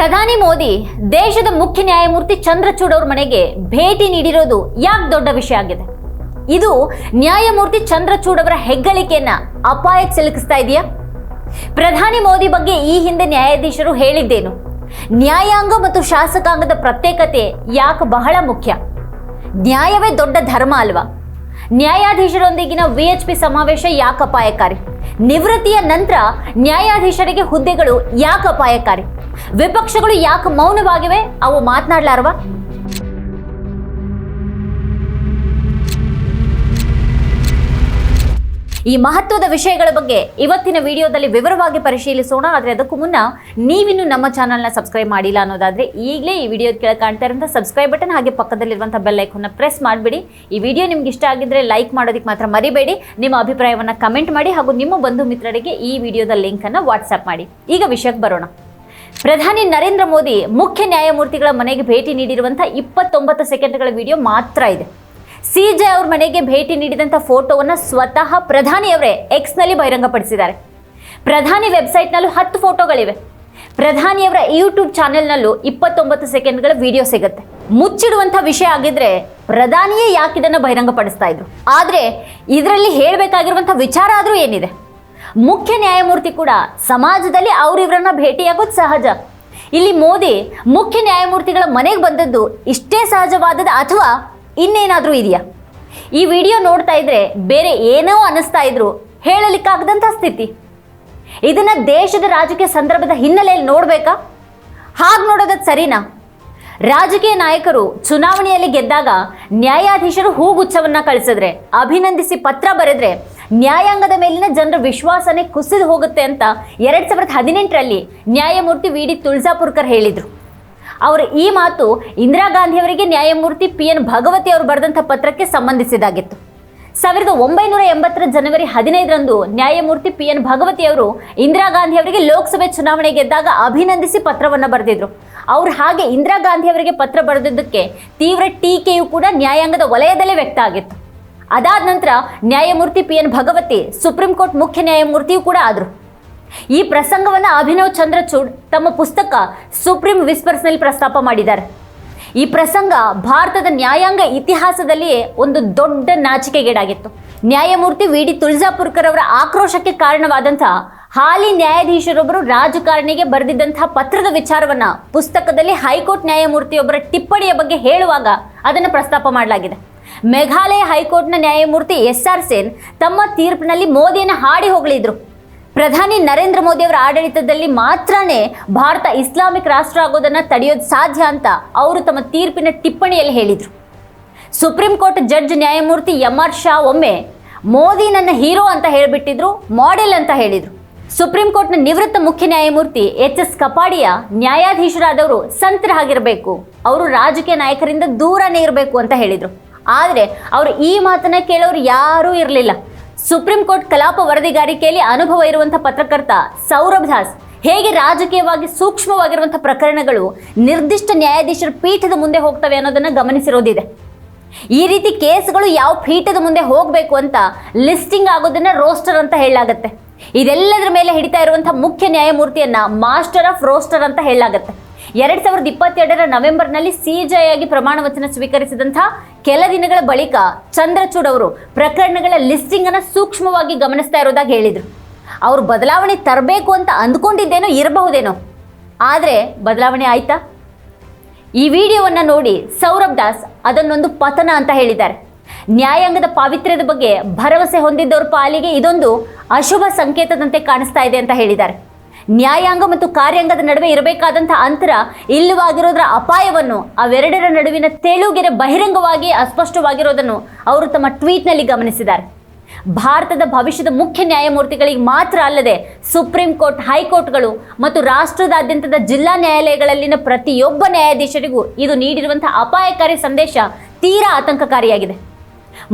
ಪ್ರಧಾನಿ ಮೋದಿ ದೇಶದ ಮುಖ್ಯ ನ್ಯಾಯಮೂರ್ತಿ ಚಂದ್ರಚೂಡ್ ಅವ್ರ ಮನೆಗೆ ಭೇಟಿ ನೀಡಿರೋದು ಯಾಕೆ ದೊಡ್ಡ ವಿಷಯ ಆಗಿದೆ? ಇದು ನ್ಯಾಯಮೂರ್ತಿ ಚಂದ್ರಚೂಡ್ ಅವರ ಹೆಗ್ಗಳಿಕೆಯನ್ನ ಅಪಾಯಕ್ಕೆ ಸಿಲುಕಿಸ್ತಾ ಇದೆಯಾ? ಪ್ರಧಾನಿ ಮೋದಿ ಬಗ್ಗೆ ಈ ಹಿಂದೆ ನ್ಯಾಯಾಧೀಶರು ಹೇಳಿದ್ದೇನು. ನ್ಯಾಯಾಂಗ ಮತ್ತು ಶಾಸಕಾಂಗದ ಪ್ರತ್ಯೇಕತೆ ಯಾಕೆ ಬಹಳ ಮುಖ್ಯ? ನ್ಯಾಯವೇ ದೊಡ್ಡ ಧರ್ಮ ಅಲ್ವಾ? ನ್ಯಾಯಾಧೀಶರೊಂದಿಗಿನ ವಿಎಚ್ಪಿ ಸಮಾವೇಶ ಯಾಕೆ ಅಪಾಯಕಾರಿ? ನಿವೃತ್ತಿಯ ನಂತರ ನ್ಯಾಯಾಧೀಶರಿಗೆ ಹುದ್ದೆಗಳು ಯಾಕೆ ಅಪಾಯಕಾರಿ? ವಿಪಕ್ಷಗಳು ಯಾಕೆ ಮೌನವಾಗಿವೆ? ಅವು ಮಾತನಾಡ್ಲಾರವಾ? ಈ ಮಹತ್ವದ ವಿಷಯಗಳ ಬಗ್ಗೆ ಇವತ್ತಿನ ವಿಡಿಯೋದಲ್ಲಿ ವಿವರವಾಗಿ ಪರಿಶೀಲಿಸೋಣ. ಆದರೆ ಅದಕ್ಕೂ ಮುನ್ನ ನೀವಿನ್ನು ನಮ್ಮ ಚಾನಲ್ನ ಸಬ್ಸ್ಕ್ರೈಬ್ ಮಾಡಿಲ್ಲ ಅನ್ನೋದಾದರೆ ಈಗಲೇ ಈ ವಿಡಿಯೋ ಕೆಳಗೆ ಕಾಣ್ತಾ ಇರೋಂಥ ಸಬ್ಸ್ಕ್ರೈಬ್ ಬಟನ್ ಹಾಗೆ ಪಕ್ಕದಲ್ಲಿರುವಂಥ ಬೆಲ್ ಪ್ರೆಸ್ ಮಾಡಿಬಿಡಿ. ಈ ವಿಡಿಯೋ ನಿಮ್ಗೆ ಇಷ್ಟ ಆಗಿದ್ರೆ ಲೈಕ್ ಮಾಡೋದಕ್ಕೆ ಮಾತ್ರ ಮರಿಬೇಡಿ. ನಿಮ್ಮ ಅಭಿಪ್ರಾಯವನ್ನು ಕಮೆಂಟ್ ಮಾಡಿ ಹಾಗೂ ನಿಮ್ಮ ಬಂಧು ಮಿತ್ರರಿಗೆ ಈ ವಿಡಿಯೋದ ಲಿಂಕನ್ನು ವಾಟ್ಸಪ್ ಮಾಡಿ. ಈಗ ವಿಷಯಕ್ಕೆ ಬರೋಣ. ಪ್ರಧಾನಿ ನರೇಂದ್ರ ಮೋದಿ ಮುಖ್ಯ ನ್ಯಾಯಮೂರ್ತಿಗಳ ಮನೆಗೆ ಭೇಟಿ ನೀಡಿರುವಂಥ ಇಪ್ಪತ್ತೊಂಬತ್ತು ಸೆಕೆಂಡ್ಗಳ ವಿಡಿಯೋ ಮಾತ್ರ ಇದೆ. ಸಿಜೆ ಅವ್ರ ಮನೆಗೆ ಭೇಟಿ ನೀಡಿದಂಥ ಫೋಟೋವನ್ನು ಸ್ವತಃ ಪ್ರಧಾನಿಯವರೇ ಎಕ್ಸ್ನಲ್ಲಿ ಬಹಿರಂಗಪಡಿಸಿದ್ದಾರೆ. ಪ್ರಧಾನಿ ವೆಬ್ಸೈಟ್ನಲ್ಲೂ ಹತ್ತು ಫೋಟೋಗಳಿವೆ. ಪ್ರಧಾನಿಯವರ ಯೂಟ್ಯೂಬ್ ಚಾನೆಲ್ನಲ್ಲೂ ಇಪ್ಪತ್ತೊಂಬತ್ತು ಸೆಕೆಂಡ್ಗಳ ವಿಡಿಯೋ ಸಿಗುತ್ತೆ. ಮುಚ್ಚಿಡುವಂಥ ವಿಷಯ ಆಗಿದ್ರೆ ಪ್ರಧಾನಿಯೇ ಯಾಕೆ ಇದನ್ನು ಬಹಿರಂಗಪಡಿಸ್ತಾ ಇದ್ರು? ಆದರೆ ಇದರಲ್ಲಿ ಹೇಳಬೇಕಾಗಿರುವಂಥ ವಿಚಾರ ಆದರೂ ಏನಿದೆ? ಮುಖ್ಯ ನ್ಯಾಯಮೂರ್ತಿ ಕೂಡ ಸಮಾಜದಲ್ಲಿ ಅವರಿವರನ್ನ ಭೇಟಿಯಾಗೋದು ಸಹಜ. ಇಲ್ಲಿ ಮೋದಿ ಮುಖ್ಯ ನ್ಯಾಯಮೂರ್ತಿಗಳ ಮನೆಗೆ ಬಂದದ್ದು ಇಷ್ಟೇ ಸಹಜವಾದದ್ದು ಅಥವಾ ಇನ್ನೇನಾದರೂ ಇದೆಯಾ? ಈ ವಿಡಿಯೋ ನೋಡ್ತಾ ಇದ್ರೆ ಬೇರೆ ಏನೋ ಅನ್ನಿಸ್ತಾ ಇದ್ರು ಹೇಳಲಿಕ್ಕಾಗದಂಥ ಸ್ಥಿತಿ. ಇದನ್ನ ದೇಶದ ರಾಜಕೀಯ ಸಂದರ್ಭದ ಹಿನ್ನೆಲೆಯಲ್ಲಿ ನೋಡಬೇಕಾ? ಹಾಗೆ ನೋಡೋದಕ್ಕೆ ಸರಿನಾ? ರಾಜಕೀಯ ನಾಯಕರು ಚುನಾವಣೆಯಲ್ಲಿ ಗೆದ್ದಾಗ ನ್ಯಾಯಾಧೀಶರು ಹೂಗುಚ್ಛವನ್ನ ಕಳಿಸಿದ್ರೆ, ಅಭಿನಂದಿಸಿ ಪತ್ರ ಬರೆದ್ರೆ ನ್ಯಾಯಾಂಗದ ಮೇಲಿನ ಜನರ ವಿಶ್ವಾಸನೆ ಕುಸಿದು ಹೋಗುತ್ತೆ ಅಂತ ಎರಡು ಸಾವಿರದ ಹದಿನೆಂಟರಲ್ಲಿ ನ್ಯಾಯಮೂರ್ತಿ ವಿ ಡಿ ತುಳ್ಸಾಪುರ್ಕರ್ ಹೇಳಿದ್ರು. ಅವರು ಈ ಮಾತು ಇಂದಿರಾ ಗಾಂಧಿ ಅವರಿಗೆ ನ್ಯಾಯಮೂರ್ತಿ ಪಿ ಎನ್ ಭಗವತಿ ಅವರು ಬರೆದಂಥ ಪತ್ರಕ್ಕೆ ಸಂಬಂಧಿಸಿದಾಗಿತ್ತು. ಸಾವಿರದ ಒಂಬೈನೂರ ಎಂಬತ್ತರ ಜನವರಿ ಹದಿನೈದರಂದು ನ್ಯಾಯಮೂರ್ತಿ ಪಿ ಎನ್ ಭಗವತಿ ಅವರು ಇಂದಿರಾ ಗಾಂಧಿ ಅವರಿಗೆ ಲೋಕಸಭೆ ಚುನಾವಣೆ ಗೆದ್ದಾಗ ಅಭಿನಂದಿಸಿ ಪತ್ರವನ್ನು ಬರೆದಿದ್ರು. ಅವರು ಹಾಗೆ ಇಂದಿರಾ ಗಾಂಧಿ ಅವರಿಗೆ ಪತ್ರ ಬರೆದಿದ್ದಕ್ಕೆ ತೀವ್ರ ಟೀಕೆಯೂ ಕೂಡ ನ್ಯಾಯಾಂಗದ ವಲಯದಲ್ಲೇ ವ್ಯಕ್ತ ಆಗಿತ್ತು. ಅದಾದ ನಂತರ ನ್ಯಾಯಮೂರ್ತಿ P N Bhagwati, supreme court ಮುಖ್ಯ ನ್ಯಾಯಮೂರ್ತಿಯೂ ಕೂಡ ಆದರು. ಈ ಪ್ರಸಂಗವನ್ನು ಅಭಿನವ್ ಚಂದ್ರಚೂಡ್ ತಮ್ಮ ಪುಸ್ತಕ ಸುಪ್ರೀಂ ವಿಸ್ಪರ್ಸ್ನಲ್ಲಿ ಪ್ರಸ್ತಾಪ ಮಾಡಿದ್ದಾರೆ. ಈ ಪ್ರಸಂಗ ಭಾರತದ ನ್ಯಾಯಾಂಗ ಇತಿಹಾಸದಲ್ಲಿಯೇ ಒಂದು ದೊಡ್ಡ ನಾಚಿಕೆಗೇಡಾಗಿತ್ತು. ನ್ಯಾಯಮೂರ್ತಿ ವಿ. ಡಿ. ತುಳಜಾಪುರ್ಕರ್ ಅವರ ಆಕ್ರೋಶಕ್ಕೆ ಕಾರಣವಾದಂಥ ಹಾಲಿ ನ್ಯಾಯಾಧೀಶರೊಬ್ಬರು ರಾಜಕಾರಣಿಗೆ ಬರೆದಿದ್ದಂತಹ ಪತ್ರದ ವಿಚಾರವನ್ನ ಪುಸ್ತಕದಲ್ಲಿ ಹೈಕೋರ್ಟ್ ನ್ಯಾಯಮೂರ್ತಿಯೊಬ್ಬರ ಟಿಪ್ಪಣಿಯ ಬಗ್ಗೆ ಹೇಳುವಾಗ ಅದನ್ನು ಪ್ರಸ್ತಾಪ ಮಾಡಲಾಗಿದೆ. ಮೇಘಾಲಯ ಹೈಕೋರ್ಟ್ನ ನ್ಯಾಯಮೂರ್ತಿ ಎಸ್. ಆರ್. ಸೇನ್ ತಮ್ಮ ತೀರ್ಪಿನಲ್ಲಿ ಮೋದಿಯನ್ನು ಹಾಡಿ ಹೊಗಳಿದ್ರು ಪ್ರಧಾನಿ ನರೇಂದ್ರ ಮೋದಿ ಅವರ ಆಡಳಿತದಲ್ಲಿ ಮಾತ್ರನೇ ಭಾರತ ಇಸ್ಲಾಮಿಕ್ ರಾಷ್ಟ್ರ ಆಗೋದನ್ನ ತಡೆಯೋದು ಸಾಧ್ಯ ಅಂತ ಅವರು ತಮ್ಮ ತೀರ್ಪಿನ ಟಿಪ್ಪಣಿಯಲ್ಲಿ ಹೇಳಿದರು. ಸುಪ್ರೀಂ ಕೋರ್ಟ್ ಜಡ್ಜ್ ನ್ಯಾಯಮೂರ್ತಿ ಎಂ ಆರ್ ಶಾ ಒಮ್ಮೆ, ಮೋದಿ ನನ್ನ ಹೀರೋ ಅಂತ ಹೇಳಿಬಿಟ್ಟಿದ್ರು, ಮಾಡೆಲ್ ಅಂತ ಹೇಳಿದರು. ಸುಪ್ರೀಂ ಕೋರ್ಟ್ನ ನಿವೃತ್ತ ಮುಖ್ಯ ನ್ಯಾಯಮೂರ್ತಿ ಎಚ್ ಎಸ್ ಕಪಾಡಿಯ ನ್ಯಾಯಾಧೀಶರಾದವರು ಸಂತರ ಆಗಿರಬೇಕು. ಅವರು ರಾಜಕೀಯ ನಾಯಕರಿಂದ ದೂರನೇ ಇರಬೇಕು ಅಂತ ಹೇಳಿದರು. ಆದರೆ ಅವರು ಈ ಮಾತನ್ನ ಕೇಳೋರು ಯಾರೂ ಇರಲಿಲ್ಲ. ಸುಪ್ರೀಂ ಕೋರ್ಟ್ ಕಲಾಪ ವರದಿಗಾರಿಕೆಯಲ್ಲಿ ಅನುಭವ ಇರುವಂತಹ ಪತ್ರಕರ್ತ ಸೌರಭ್ ದಾಸ್ ಹೇಗೆ ರಾಜಕೀಯವಾಗಿ ಸೂಕ್ಷ್ಮವಾಗಿರುವಂತಹ ಪ್ರಕರಣಗಳು ನಿರ್ದಿಷ್ಟ ನ್ಯಾಯಾಧೀಶರ ಪೀಠದ ಮುಂದೆ ಹೋಗ್ತವೆ ಅನ್ನೋದನ್ನು ಗಮನಿಸಿರೋದಿದೆ. ಈ ರೀತಿ ಕೇಸ್ಗಳು ಯಾವ ಪೀಠದ ಮುಂದೆ ಹೋಗಬೇಕು ಅಂತ ಲಿಸ್ಟಿಂಗ್ ಆಗೋದನ್ನ ರೋಸ್ಟರ್ ಅಂತ ಹೇಳಲಾಗತ್ತೆ. ಇದೆಲ್ಲದರ ಮೇಲೆ ಹಿಡಿತಾ ಇರುವಂತಹ ಮುಖ್ಯ ನ್ಯಾಯಮೂರ್ತಿಯನ್ನ ಮಾಸ್ಟರ್ ಆಫ್ ರೋಸ್ಟರ್ ಅಂತ ಹೇಳಲಾಗತ್ತೆ. ಎರಡ್ ಸಾವಿರದ ಇಪ್ಪತ್ತೆರಡರ ನವೆಂಬರ್ನಲ್ಲಿ ಸಿಜೆ ಆಗಿ ಪ್ರಮಾಣ ವಚನ ಸ್ವೀಕರಿಸಿದಂಥ ಕೆಲ ದಿನಗಳ ಬಳಿಕ ಚಂದ್ರಚೂಡ್ ಅವರು ಪ್ರಕರಣಗಳ ಲಿಸ್ಟಿಂಗ್ ಅನ್ನು ಸೂಕ್ಷ್ಮವಾಗಿ ಗಮನಿಸ್ತಾ ಇರೋದಾಗಿ ಹೇಳಿದ್ರು. ಅವರು ಬದಲಾವಣೆ ತರಬೇಕು ಅಂತ ಅಂದ್ಕೊಂಡಿದ್ದೇನೋ ಇರಬಹುದೇನೋ. ಆದರೆ ಬದಲಾವಣೆ ಆಯ್ತಾ? ಈ ವಿಡಿಯೋವನ್ನು ನೋಡಿ ಸೌರಭ್ ದಾಸ್ ಅದನ್ನೊಂದು ಪತನ ಅಂತ ಹೇಳಿದ್ದಾರೆ. ನ್ಯಾಯಾಂಗದ ಪಾವಿತ್ರ್ಯದ ಬಗ್ಗೆ ಭರವಸೆ ಹೊಂದಿದ್ದವ್ರ ಪಾಲಿಗೆ ಇದೊಂದು ಅಶುಭ ಸಂಕೇತದಂತೆ ಕಾಣಿಸ್ತಾ ಇದೆ ಅಂತ ಹೇಳಿದ್ದಾರೆ. ನ್ಯಾಯಾಂಗ ಮತ್ತು ಕಾರ್ಯಾಂಗದ ನಡುವೆ ಇರಬೇಕಾದಂಥ ಅಂತರ ಇಲ್ಲವಾಗಿರೋದ್ರ ಅಪಾಯವನ್ನು ಅವೆರಡರ ನಡುವಿನ ತೆಳುಗೆರೆ ಬಹಿರಂಗವಾಗಿ ಅಸ್ಪಷ್ಟವಾಗಿರೋದನ್ನು ಅವರು ತಮ್ಮ ಟ್ವೀಟ್ನಲ್ಲಿ ಗಮನಿಸಿದ್ದಾರೆ. ಭಾರತದ ಭವಿಷ್ಯದ ಮುಖ್ಯ ನ್ಯಾಯಮೂರ್ತಿಗಳಿಗೆ ಮಾತ್ರ ಅಲ್ಲದೆ ಸುಪ್ರೀಂ ಕೋರ್ಟ್, ಹೈಕೋರ್ಟ್ಗಳು ಮತ್ತು ರಾಷ್ಟ್ರದಾದ್ಯಂತದ ಜಿಲ್ಲಾ ನ್ಯಾಯಾಲಯಗಳಲ್ಲಿನ ಪ್ರತಿಯೊಬ್ಬ ನ್ಯಾಯಾಧೀಶರಿಗೂ ಇದು ನೀಡಿರುವಂತಹ ಅಪಾಯಕಾರಿ ಸಂದೇಶ ತೀರಾ ಆತಂಕಕಾರಿಯಾಗಿದೆ.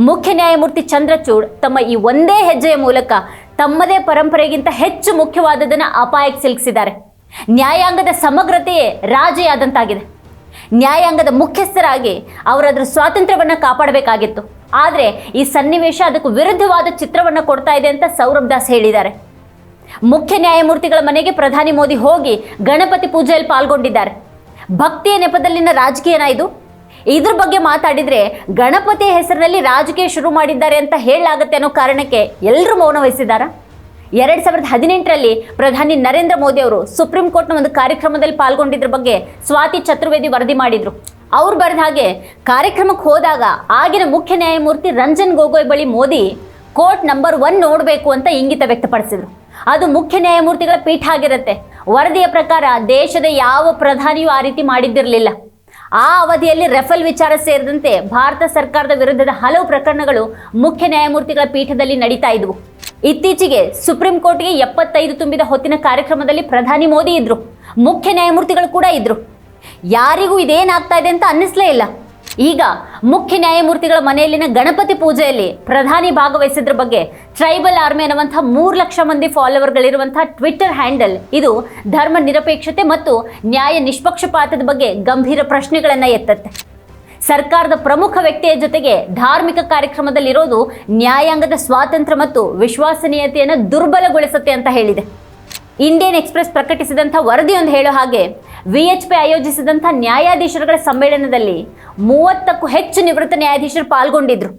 ಮುಖ್ಯ ನ್ಯಾಯಮೂರ್ತಿ ಚಂದ್ರಚೂಡ್ ತಮ್ಮ ಈ ಒಂದೇ ಹೆಜ್ಜೆಯ ಮೂಲಕ ತಮ್ಮದೇ ಪರಂಪರೆಗಿಂತ ಹೆಚ್ಚು ಮುಖ್ಯವಾದದನ್ನು ಅಪಾಯಕ್ಕೆ ಸಿಲುಕಿಸಿದ್ದಾರೆ. ನ್ಯಾಯಾಂಗದ ಸಮಗ್ರತೆಯೇ ರಾಜೆಯಾದಂತಾಗಿದೆ. ನ್ಯಾಯಾಂಗದ ಮುಖ್ಯಸ್ಥರಾಗಿ ಅವರದ್ರ ಸ್ವಾತಂತ್ರ್ಯವನ್ನು ಕಾಪಾಡಬೇಕಾಗಿತ್ತು. ಆದರೆ ಈ ಸನ್ನಿವೇಶ ಅದಕ್ಕೂ ವಿರುದ್ಧವಾದ ಚಿತ್ರವನ್ನು ಕೊಡ್ತಾ ಇದೆ ಅಂತ ಸೌರಭ್ ದಾಸ್ ಹೇಳಿದ್ದಾರೆ. ಮುಖ್ಯ ನ್ಯಾಯಮೂರ್ತಿಗಳ ಮನೆಗೆ ಪ್ರಧಾನಿ ಮೋದಿ ಹೋಗಿ ಗಣಪತಿ ಪೂಜೆಯಲ್ಲಿ ಪಾಲ್ಗೊಂಡಿದ್ದಾರೆ. ಭಕ್ತಿಯ ನೆಪದಲ್ಲಿನ ರಾಜಕೀಯನ ಇದು. ಇದ್ರ ಬಗ್ಗೆ ಮಾತಾಡಿದ್ರೆ ಗಣಪತಿ ಹೆಸರಿನಲ್ಲಿ ರಾಜಕೀಯ ಶುರು ಮಾಡಿದ್ದಾರೆ ಅಂತ ಹೇಳಲಾಗುತ್ತೆ ಅನ್ನೋ ಕಾರಣಕ್ಕೆ ಎಲ್ಲರೂ ಮೌನ ವಹಿಸಿದಾರ ಎರಡು ಸಾವಿರದ ಹದಿನೆಂಟರಲ್ಲಿ ಪ್ರಧಾನಿ ನರೇಂದ್ರ ಮೋದಿ ಅವರು ಸುಪ್ರೀಂ ಕೋರ್ಟ್ನ ಒಂದು ಕಾರ್ಯಕ್ರಮದಲ್ಲಿ ಪಾಲ್ಗೊಂಡಿದ್ರ ಬಗ್ಗೆ ಸ್ವಾತಿ ಚತುರ್ವೇದಿ ವರದಿ ಮಾಡಿದ್ರು. ಅವ್ರು ಬರೆದ ಹಾಗೆ, ಕಾರ್ಯಕ್ರಮಕ್ಕೆ ಹೋದಾಗ ಆಗಿನ ಮುಖ್ಯ ನ್ಯಾಯಮೂರ್ತಿ ರಂಜನ್ ಗೊಗೊಯ್ ಬಳಿ ಮೋದಿ ಕೋರ್ಟ್ ನಂಬರ್ ಒನ್ ನೋಡಬೇಕು ಅಂತ ಇಂಗಿತ ವ್ಯಕ್ತಪಡಿಸಿದರು. ಅದು ಮುಖ್ಯ ನ್ಯಾಯಮೂರ್ತಿಗಳ ಪೀಠ ಆಗಿರುತ್ತೆ. ವರದಿಯ ಪ್ರಕಾರ ದೇಶದ ಯಾವ ಪ್ರಧಾನಿಯೂ ಆ ರೀತಿ ಮಾಡಿದ್ದಿರಲಿಲ್ಲ. ಆ ಅವಧಿಯಲ್ಲಿ ರೆಫಲ್ ವಿಚಾರ ಸೇರಿದಂತೆ ಭಾರತ ಸರ್ಕಾರದ ವಿರುದ್ಧದ ಹಲವು ಪ್ರಕರಣಗಳು ಮುಖ್ಯ ನ್ಯಾಯಮೂರ್ತಿಗಳ ಪೀಠದಲ್ಲಿ ನಡೀತಾ ಇದ್ವು. ಇತ್ತೀಚೆಗೆ ಸುಪ್ರೀಂ ಕೋರ್ಟ್ಗೆ ಎಪ್ಪತ್ತೈದು ತುಂಬಿದ ಹೊತ್ತಿನ ಕಾರ್ಯಕ್ರಮದಲ್ಲಿ ಪ್ರಧಾನಿ ಮೋದಿ ಇದ್ರು. ಮುಖ್ಯ ನ್ಯಾಯಮೂರ್ತಿಗಳು ಕೂಡ ಇದ್ರು. ಯಾರಿಗೂ ಇದೇನಾಗ್ತಾ ಇದೆ ಅಂತ ಅನ್ನಿಸ್ಲೇ ಇಲ್ಲ. ಈಗ ಮುಖ್ಯ ನ್ಯಾಯಮೂರ್ತಿಗಳ ಮನೆಯಲ್ಲಿನ ಗಣಪತಿ ಪೂಜೆಯಲ್ಲಿ ಪ್ರಧಾನಿ ಭಾಗವಹಿಸಿದ್ರ ಬಗ್ಗೆ ಟ್ರೈಬಲ್ ಆರ್ಮಿ ಅನ್ನುವಂಥ ಮೂರು ಲಕ್ಷ ಮಂದಿ ಫಾಲೋವರ್ಗಳಿರುವಂತಹ ಟ್ವಿಟರ್ ಹ್ಯಾಂಡಲ್ ಇದು ಧರ್ಮ ನಿರಪೇಕ್ಷತೆ ಮತ್ತು ನ್ಯಾಯ ನಿಷ್ಪಕ್ಷಪಾತದ ಬಗ್ಗೆ ಗಂಭೀರ ಪ್ರಶ್ನೆಗಳನ್ನು ಎತ್ತತ್ತೆ. ಸರ್ಕಾರದ ಪ್ರಮುಖ ವ್ಯಕ್ತಿಯ ಜೊತೆಗೆ ಧಾರ್ಮಿಕ ಕಾರ್ಯಕ್ರಮದಲ್ಲಿರೋದು ನ್ಯಾಯಾಂಗದ ಸ್ವಾತಂತ್ರ್ಯ ಮತ್ತು ವಿಶ್ವಸನೀಯತೆಯನ್ನು ದುರ್ಬಲಗೊಳಿಸುತ್ತೆ ಅಂತ ಹೇಳಿದೆ. ಇಂಡಿಯನ್ ಎಕ್ಸ್ಪ್ರೆಸ್ ಪ್ರಕಟಿಸಿದಂಥ ವರದಿಯೊಂದು ಹೇಳೋ ಹಾಗೆ ವಿ ಎಚ್ ಪಿ ಆಯೋಜಿಸಿದಂಥ ನ್ಯಾಯಾಧೀಶರುಗಳ ಸಮ್ಮೇಳನದಲ್ಲಿ ಮೂವತ್ತಕ್ಕೂ ಹೆಚ್ಚು ನಿವೃತ್ತ ನ್ಯಾಯಾಧೀಶರು ಪಾಲ್ಗೊಂಡಿದ್ರು.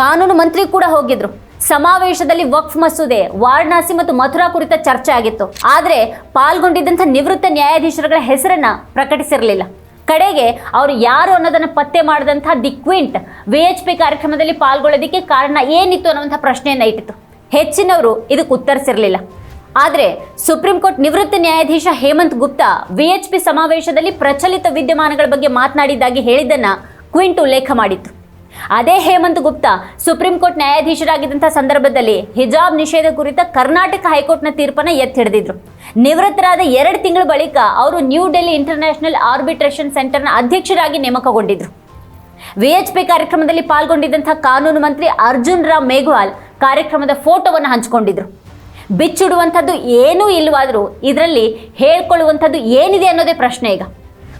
ಕಾನೂನು ಮಂತ್ರಿ ಕೂಡ ಹೋಗಿದ್ರು. ಸಮಾವೇಶದಲ್ಲಿ ವಕ್ಫ್ ಮಸೂದೆ, ವಾರಣಾಸಿ ಮತ್ತು ಮಥುರಾ ಕುರಿತ ಚರ್ಚೆ ಆಗಿತ್ತು. ಆದರೆ ಪಾಲ್ಗೊಂಡಿದ್ದಂಥ ನಿವೃತ್ತ ನ್ಯಾಯಾಧೀಶರುಗಳ ಹೆಸರನ್ನ ಪ್ರಕಟಿಸಿರಲಿಲ್ಲ. ಕಡೆಗೆ ಅವರು ಯಾರು ಅನ್ನೋದನ್ನು ಪತ್ತೆ ಮಾಡಿದಂಥ the Quint V H P ಕಾರ್ಯಕ್ರಮದಲ್ಲಿ ಪಾಲ್ಗೊಳ್ಳೋದಕ್ಕೆ ಕಾರಣ ಏನಿತ್ತು ಅನ್ನುವಂಥ ಪ್ರಶ್ನೆಯನ್ನು ಇಟ್ಟಿತ್ತು. ಹೆಚ್ಚಿನವರು ಇದಕ್ಕೆ ಉತ್ತರಿಸಿರಲಿಲ್ಲ. ಆದರೆ ಸುಪ್ರೀಂ ಕೋರ್ಟ್ ನಿವೃತ್ತ ನ್ಯಾಯಾಧೀಶ ಹೇಮಂತ್ ಗುಪ್ತಾ ವಿಎಚ್ಪಿ ಸಮಾವೇಶದಲ್ಲಿ ಪ್ರಚಲಿತ ವಿದ್ಯಮಾನಗಳ ಬಗ್ಗೆ ಮಾತನಾಡಿದ್ದಾಗಿ ಹೇಳಿದ್ದನ್ನ ಕ್ವಿಂಟ್ ಉಲ್ಲೇಖ ಮಾಡಿತ್ತು. ಅದೇ ಹೇಮಂತ್ ಗುಪ್ತಾ ಸುಪ್ರೀಂ ಕೋರ್ಟ್ ನ್ಯಾಯಾಧೀಶರಾಗಿದ್ದಂಥ ಸಂದರ್ಭದಲ್ಲಿ ಹಿಜಾಬ್ ನಿಷೇಧ ಕುರಿತ ಕರ್ನಾಟಕ ಹೈಕೋರ್ಟ್ನ ತೀರ್ಪನ್ನ ಎತ್ತಿ ಹಿಡಿದಿದ್ರು ನಿವೃತ್ತರಾದ ಎರಡು ತಿಂಗಳ ಬಳಿಕ ಅವರು ನ್ಯೂ ಡೆಲ್ಲಿ ಇಂಟರ್ನ್ಯಾಷನಲ್ ಆರ್ಬಿಟ್ರೇಷನ್ ಸೆಂಟರ್ನ ಅಧ್ಯಕ್ಷರಾಗಿ ನೇಮಕಗೊಂಡಿದ್ರು. ವಿಎಚ್ಪಿ ಕಾರ್ಯಕ್ರಮದಲ್ಲಿ ಪಾಲ್ಗೊಂಡಿದ್ದಂಥ ಕಾನೂನು ಮಂತ್ರಿ ಅರ್ಜುನ್ ರಾಮ್ ಮೇಘ್ವಾಲ್ ಕಾರ್ಯಕ್ರಮದ ಫೋಟೋವನ್ನು ಹಂಚಿಕೊಂಡಿದ್ರು. ಬಿಚ್ಚಿಡುವಂಥದ್ದು ಏನೂ ಇಲ್ಲವಾದರೂ ಇದರಲ್ಲಿ ಹೇಳ್ಕೊಳ್ಳುವಂಥದ್ದು ಏನಿದೆ ಅನ್ನೋದೇ ಪ್ರಶ್ನೆ ಈಗ.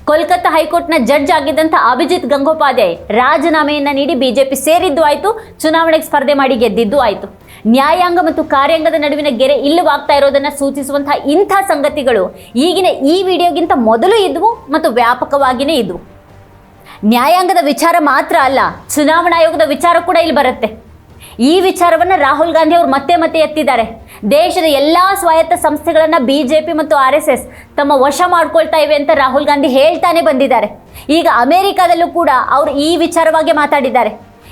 ಕೋಲ್ಕತ್ತಾ ಹೈಕೋರ್ಟ್ನ ಜಡ್ಜ್ ಆಗಿದ್ದಂಥ ಅಭಿಜಿತ್ ಗಂಗೋಪಾಧ್ಯಾಯ ರಾಜೀನಾಮೆಯನ್ನು ನೀಡಿ ಬಿಜೆಪಿ ಸೇರಿದ್ದು ಆಯಿತು, ಚುನಾವಣೆಗೆ ಸ್ಪರ್ಧೆ ಮಾಡಿ ಗೆದ್ದಿದ್ದು ಆಯಿತು. ನ್ಯಾಯಾಂಗ ಮತ್ತು ಕಾರ್ಯಾಂಗದ ನಡುವಿನ ಗೆರೆ ಇಲ್ಲವಾಗ್ತಾ ಇರೋದನ್ನು ಸೂಚಿಸುವಂತಹ ಇಂಥ ಸಂಗತಿಗಳು ಈಗಿನ ಈ ವಿಡಿಯೋಗಿಂತ ಮೊದಲು ಇದ್ವು ಮತ್ತು ವ್ಯಾಪಕವಾಗಿಯೇ ಇದ್ವು. ನ್ಯಾಯಾಂಗದ ವಿಚಾರ ಮಾತ್ರ ಅಲ್ಲ, ಚುನಾವಣಾ ಆಯೋಗದ ವಿಚಾರ ಕೂಡ ಇಲ್ಲಿ ಬರುತ್ತೆ. ಈ ವಿಚಾರವನ್ನು ರಾಹುಲ್ ಗಾಂಧಿ ಅವರು ಮತ್ತೆ ಮತ್ತೆ ಎತ್ತಿದ್ದಾರೆ. ದೇಶದ ಎಲ್ಲ ಸ್ವಾಯತ್ತ ಸಂಸ್ಥೆಗಳನ್ನು ಬಿಜೆಪಿ ಮತ್ತು ಆರ್ ಎಸ್ ಎಸ್ ತಮ್ಮ ವಶ ಮಾಡ್ಕೊಳ್ತಾ ಇವೆ ಅಂತ ರಾಹುಲ್ ಗಾಂಧಿ ಹೇಳ್ತಾನೆ ಬಂದಿದ್ದಾರೆ. ಈಗ ಅಮೆರಿಕಾದಲ್ಲೂ ಕೂಡ ಅವರು ಈ ವಿಚಾರವಾಗಿ ಮಾತಾಡಿದ್ದಾರೆ.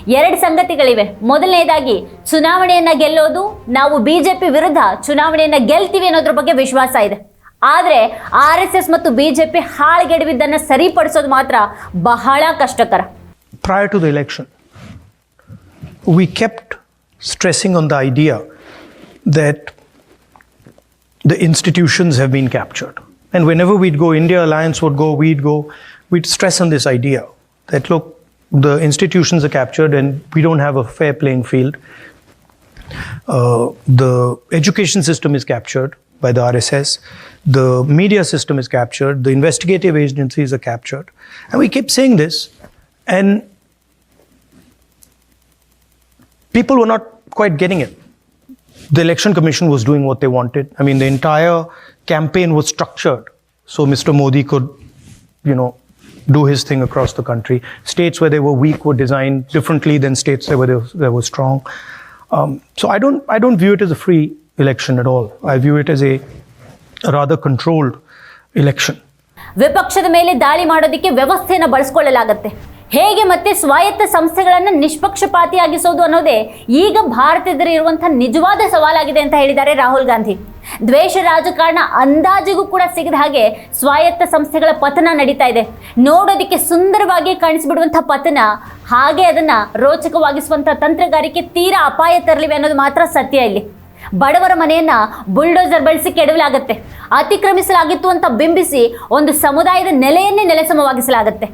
ಎರಡು ಸಂಗತಿಗಳಿವೆ. ಮೊದಲನೇದಾಗಿ ಚುನಾವಣೆಯನ್ನ ಗೆಲ್ಲೋದು ನಾವು ಬಿಜೆಪಿ ವಿರುದ್ಧ ಚುನಾವಣೆಯನ್ನ ಗೆಲ್ತೀವಿ ಅನ್ನೋದ್ರ ಬಗ್ಗೆ ವಿಶ್ವಾಸ ಇದೆ. ಆದರೆ ಆರ್ ಎಸ್ ಎಸ್ ಮತ್ತು ಬಿಜೆಪಿ ಹಾಳ್ಗೆಡವಿದ್ದನ್ನು ಸರಿಪಡಿಸೋದು ಮಾತ್ರ ಬಹಳ ಕಷ್ಟಕರ. Prior to the election, we kept stressing on the idea that the institutions have been captured. And whenever we'd go, India Alliance would go, we'd go, we'd stress on this idea that look, the institutions are captured and we don't have a fair playing field. Uh, the education system is captured by the RSS, the media system is captured, the investigative agencies are captured. And we keep saying this, and people were not quite getting it The election commission was doing what they wanted. I mean, the entire campaign was structured so Mr. Modi could, you know, do his thing across the country. States where they were weak were designed differently than states where they were, they were strong. Um, so I don't, I don't view it as a free election at all. I view it as a, a rather controlled election. ವಿಪಕ್ಷದ ಮೇಲೆ ದಾಳಿ ಮಾಡೋದಕ್ಕೆ ವ್ಯವಸ್ಥೆಯನ್ನು ಬಳಸ್ಕೊಳ್ಳಲಾಗತ್ತೆ ಹೇಗೆ ಮತ್ತೆ ಸ್ವಾಯತ್ತ ಸಂಸ್ಥೆಗಳನ್ನು ನಿಷ್ಪಕ್ಷಪಾತಿಯಾಗಿಸೋದು ಅನ್ನೋದೇ ಈಗ ಭಾರತದಲ್ಲಿರುವಂತಹ ನಿಜವಾದ ಸವಾಲಾಗಿದೆ ಅಂತ ಹೇಳಿದ್ದಾರೆ ರಾಹುಲ್ ಗಾಂಧಿ. ದ್ವೇಷ ರಾಜಕಾರಣ ಅಂದಾಜಿಗೂ ಕೂಡ ಸಿಗದ ಹಾಗೆ ಸ್ವಾಯತ್ತ ಸಂಸ್ಥೆಗಳ ಪತನ ನಡೀತಾ ಇದೆ. ನೋಡೋದಕ್ಕೆ ಸುಂದರವಾಗಿ ಕಾಣಿಸ್ಬಿಡುವಂಥ ಪತನ, ಹಾಗೆ ಅದನ್ನ ರೋಚಕವಾಗಿಸುವಂಥ ತಂತ್ರಗಾರಿಕೆ ತೀರಾ ಅಪಾಯ ತರಲಿವೆ ಅನ್ನೋದು ಮಾತ್ರ ಸತ್ಯ ಇಲ್ಲಿ. ಬಡವರ ಮನೆಯನ್ನ ಬುಲ್ಡೋಸರ್ ಬಳಸಿ ಕೆಡವಲಾಗತ್ತೆ. ಅತಿಕ್ರಮಿಸಲಾಗಿತ್ತು ಅಂತ ಬಿಂಬಿಸಿ ಒಂದು ಸಮುದಾಯದ ನೆಲೆಯನ್ನೇ ನೆಲೆಸಮವಾಗಿಸಲಾಗತ್ತೆ.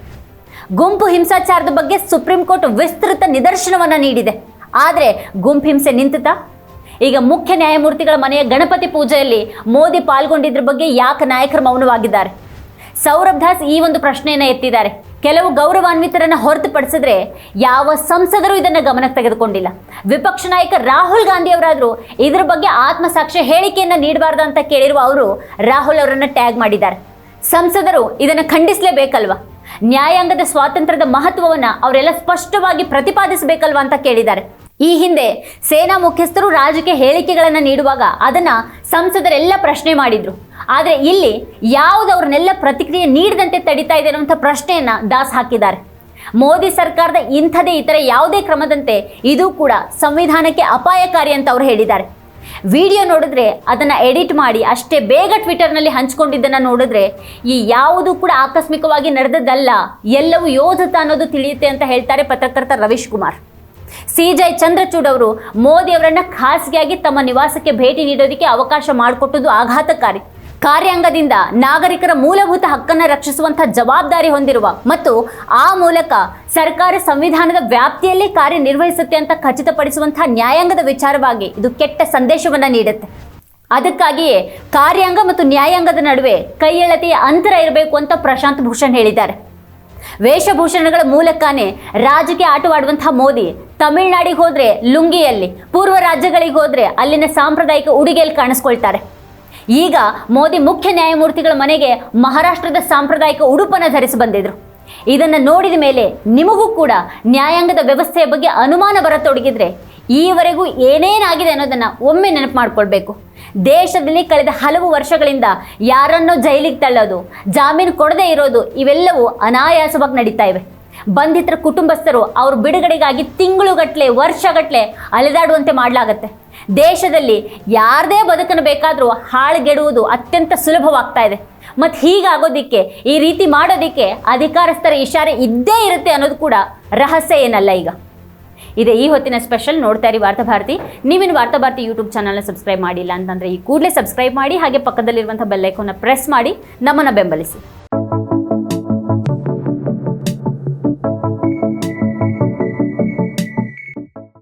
ಗುಂಪು ಹಿಂಸಾಚಾರದ ಬಗ್ಗೆ ಸುಪ್ರೀಂ ಕೋರ್ಟ್ ವಿಸ್ತೃತ ನಿದರ್ಶನವನ್ನು ನೀಡಿದೆ. ಆದರೆ ಗುಂಪು ಹಿಂಸೆ ನಿಂತಿತಾ? ಈಗ ಮುಖ್ಯ ನ್ಯಾಯಮೂರ್ತಿಗಳ ಮನೆಯ ಗಣಪತಿ ಪೂಜೆಯಲ್ಲಿ ಮೋದಿ ಪಾಲ್ಗೊಂಡಿದ್ರ ಬಗ್ಗೆ ಯಾಕೆ ನಾಯಕರು ಮೌನವಾಗಿದ್ದಾರೆ? ಸೌರಭ್ ದಾಸ್ ಈ ಒಂದು ಪ್ರಶ್ನೆಯನ್ನು ಎತ್ತಿದ್ದಾರೆ. ಕೆಲವು ಗೌರವಾನ್ವಿತರನ್ನು ಹೊರತುಪಡಿಸಿದ್ರೆ ಯಾವ ಸಂಸದರು ಇದನ್ನು ಗಮನಕ್ಕೆ ತೆಗೆದುಕೊಂಡಿಲ್ಲ. ವಿಪಕ್ಷ ನಾಯಕ ರಾಹುಲ್ ಗಾಂಧಿ ಅವರಾದರೂ ಇದರ ಬಗ್ಗೆ ಆತ್ಮಸಾಕ್ಷ್ಯ ಹೇಳಿಕೆಯನ್ನು ನೀಡಬಾರ್ದು ಅಂತ ಕೇಳಿರುವ ಅವರು ರಾಹುಲ್ ಅವರನ್ನು ಟ್ಯಾಗ್ ಮಾಡಿದ್ದಾರೆ. ಸಂಸದರು ಇದನ್ನು ಖಂಡಿಸಲೇಬೇಕಲ್ವಾ? ನ್ಯಾಯಾಂಗದ ಸ್ವಾತಂತ್ರ್ಯದ ಮಹತ್ವವನ್ನ ಅವರೆಲ್ಲ ಸ್ಪಷ್ಟವಾಗಿ ಪ್ರತಿಪಾದಿಸಬೇಕಲ್ವಾ ಅಂತ ಕೇಳಿದ್ದಾರೆ. ಈ ಹಿಂದೆ ಸೇನಾ ಮುಖ್ಯಸ್ಥರು ರಾಜಕೀಯ ಹೇಳಿಕೆಗಳನ್ನು ನೀಡುವಾಗ ಅದನ್ನ ಸಂಸದರೆಲ್ಲ ಪ್ರಶ್ನೆ ಮಾಡಿದ್ರು. ಆದರೆ ಇಲ್ಲಿ ಯಾವುದು ಅವ್ರನ್ನೆಲ್ಲ ಪ್ರತಿಕ್ರಿಯೆ ನೀಡದಂತೆ ತಡಿತಾ ಇದೆ ಅನ್ನುವಂಥ ಪ್ರಶ್ನೆಯನ್ನ ದಾಸ್ ಹಾಕಿದ್ದಾರೆ. ಮೋದಿ ಸರ್ಕಾರದ ಇಂಥದೇ ಇತರ ಯಾವುದೇ ಕ್ರಮದಂತೆ ಇದು ಕೂಡ ಸಂವಿಧಾನಕ್ಕೆ ಅಪಾಯಕಾರಿ ಅಂತ ಅವರು ಹೇಳಿದ್ದಾರೆ. ವಿಡಿಯೋ ನೋಡಿದ್ರೆ ಅದನ್ನು ಎಡಿಟ್ ಮಾಡಿ ಅಷ್ಟೇ ಬೇಗ ಟ್ವಿಟರ್ನಲ್ಲಿ ಹಂಚ್ಕೊಂಡಿದ್ದನ್ನು ನೋಡಿದ್ರೆ ಈ ಯಾವುದು ಕೂಡ ಆಕಸ್ಮಿಕವಾಗಿ ನಡೆದದ್ದಲ್ಲ, ಎಲ್ಲವೂ ಯೋಧತ ಅನ್ನೋದು ತಿಳಿಯುತ್ತೆ ಅಂತ ಹೇಳ್ತಾರೆ ಪತ್ರಕರ್ತ ರವೀಶ್ ಕುಮಾರ್. ಸಿ ಜೈ ಚಂದ್ರಚೂಡ್ ಅವರು ಮೋದಿ ಅವರನ್ನ ಖಾಸಗಿಯಾಗಿ ತಮ್ಮ ನಿವಾಸಕ್ಕೆ ಭೇಟಿ ನೀಡೋದಕ್ಕೆ ಅವಕಾಶ ಮಾಡಿಕೊಟ್ಟದ್ದು ಆಘಾತಕಾರಿ. ಕಾರ್ಯಾಂಗದಿಂದ ನಾಗರಿಕರ ಮೂಲಭೂತ ಹಕ್ಕನ್ನು ರಕ್ಷಿಸುವಂತಹ ಜವಾಬ್ದಾರಿ ಹೊಂದಿರುವ ಮತ್ತು ಆ ಮೂಲಕ ಸರ್ಕಾರ ಸಂವಿಧಾನದ ವ್ಯಾಪ್ತಿಯಲ್ಲೇ ಕಾರ್ಯನಿರ್ವಹಿಸುತ್ತೆ ಅಂತ ಖಚಿತಪಡಿಸುವಂತಹ ನ್ಯಾಯಾಂಗದ ವಿಚಾರವಾಗಿ ಇದು ಕೆಟ್ಟ ಸಂದೇಶವನ್ನು ನೀಡುತ್ತೆ. ಅದಕ್ಕಾಗಿಯೇ ಕಾರ್ಯಾಂಗ ಮತ್ತು ನ್ಯಾಯಾಂಗದ ನಡುವೆ ಕೈಯಳತೆಯ ಅಂತರ ಇರಬೇಕು ಅಂತ ಪ್ರಶಾಂತ್ ಭೂಷಣ್ ಹೇಳಿದ್ದಾರೆ. ವೇಷಭೂಷಣಗಳ ಮೂಲಕನೇ ರಾಜಕೀಯ ಆಟವಾಡುವಂತಹ ಮೋದಿ ತಮಿಳುನಾಡಿಗೆ ಹೋದ್ರೆ ಲುಂಗಿಯಲ್ಲಿ, ಪೂರ್ವ ರಾಜ್ಯಗಳಿಗೆ ಹೋದ್ರೆ ಅಲ್ಲಿನ ಸಾಂಪ್ರದಾಯಿಕ ಉಡುಗೆಯಲ್ಲಿ ಕಾಣಿಸ್ಕೊಳ್ತಾರೆ. ಈಗ ಮೋದಿ ಮುಖ್ಯ ನ್ಯಾಯಮೂರ್ತಿಗಳ ಮನೆಗೆ ಮಹಾರಾಷ್ಟ್ರದ ಸಾಂಪ್ರದಾಯಿಕ ಉಡುಪನ್ನು ಧರಿಸಿ ಬಂದಿದ್ರು. ಇದನ್ನು ನೋಡಿದ ಮೇಲೆ ನಿಮಗೂ ಕೂಡ ನ್ಯಾಯಾಂಗದ ವ್ಯವಸ್ಥೆಯ ಬಗ್ಗೆ ಅನುಮಾನ ಬರತೊಡಗಿದ್ರೆ ಈವರೆಗೂ ಏನೇನಾಗಿದೆ ಅನ್ನೋದನ್ನು ಒಮ್ಮೆ ನೆನಪು ಮಾಡಿಕೊಳ್ಬೇಕು. ದೇಶದಲ್ಲಿ ಕಳೆದ ಹಲವು ವರ್ಷಗಳಿಂದ ಯಾರನ್ನೋ ಜೈಲಿಗೆ ತಳ್ಳೋದು, ಜಾಮೀನು ಕೊಡದೇ ಇರೋದು ಇವೆಲ್ಲವೂ ಅನಾಯಾಸವಾಗಿ ನಡೀತಾ ಇವೆ. ಬಂಧಿತರ ಕುಟುಂಬಸ್ಥರು ಅವ್ರ ಬಿಡುಗಡೆಗಾಗಿ ತಿಂಗಳುಗಟ್ಟಲೆ ವರ್ಷಗಟ್ಟಲೆ ಅಲೆದಾಡುವಂತೆ ಮಾಡಲಾಗತ್ತೆ. ದೇಶದಲ್ಲಿ ಯಾರದೇ ಬದುಕನ್ನು ಬೇಕಾದರೂ ಹಾಳುಗೆಡುವುದು ಅತ್ಯಂತ ಸುಲಭವಾಗ್ತಾ ಇದೆ. ಮತ್ತು ಹೀಗಾಗೋದಿಕ್ಕೆ, ಈ ರೀತಿ ಮಾಡೋದಿಕ್ಕೆ ಅಧಿಕಾರಸ್ಥರ ಇಶಾರೆ ಇದ್ದೇ ಇರುತ್ತೆ ಅನ್ನೋದು ಕೂಡ ರಹಸ್ಯ ಏನಲ್ಲ ಈಗ. ಇದೆ ಈ ಹೊತ್ತಿನ ಸ್ಪೆಷಲ್ ನೋಡ್ತಾ ಇರಿ ವಾರ್ತಾಭಾರತಿ ನೀವಿನ ವಾರ್ತಾಭಾರತಿ ಯೂಟ್ಯೂಬ್ ಚಾನಲ್ನ ಸಬ್ಸ್ಕ್ರೈಬ್ ಮಾಡಿಲ್ಲ ಅಂತಂದರೆ ಈ ಕೂಡಲೇ ಸಬ್ಸ್ಕ್ರೈಬ್ ಮಾಡಿ ಹಾಗೆ ಪಕ್ಕದಲ್ಲಿರುವಂಥ ಬೆಲ್ಲೈಕೋನ ಪ್ರೆಸ್ ಮಾಡಿ ನಮ್ಮನ್ನು ಬೆಂಬಲಿಸಿ.